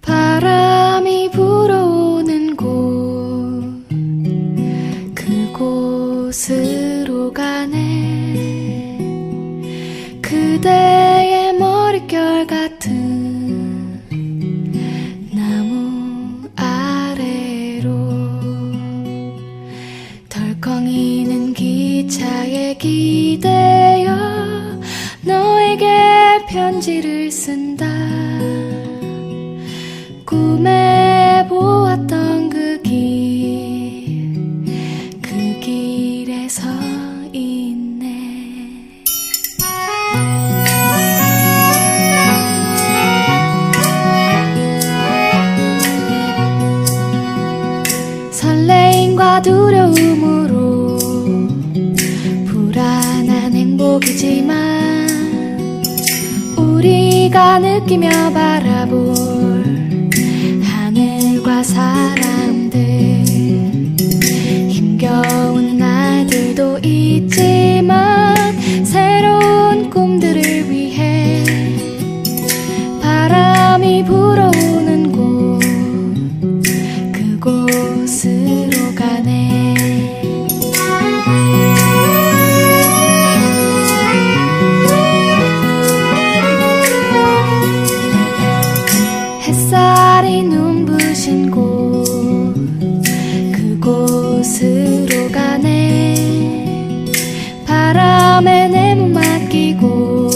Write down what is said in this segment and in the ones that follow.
바람이 불어오는 곳 그곳으로 가네. 그대의 머릿결 같은 나무 아래로 덜컹이는 기차에 기대어 너에게 편지를 쓴다 꿈에 보았던 그 길, 그 길에 서 있네. 설레임과 두려움으로 불안한 행복이지만 우리가 느끼며 바라볼 바람에 내 몸 맡기고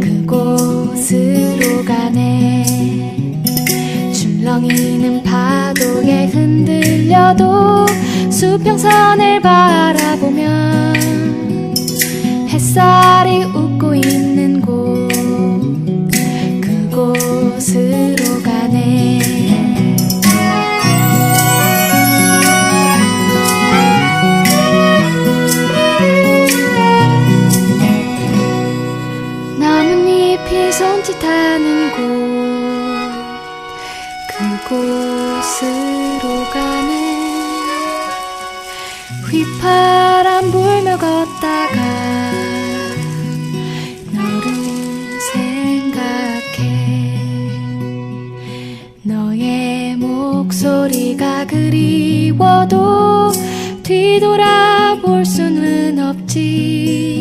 그곳으로 가네. 줄렁이는 파도에 흔들려도 수평선을 바라보면 햇살이 웃고 있는 곳 그곳으로 가네 잎이 손짓하는 곳 그곳으로 가네. 휘파람 불며 걷다가 너를 생각해. 너의 목소리가 그리워도 뒤돌아볼 수는 없지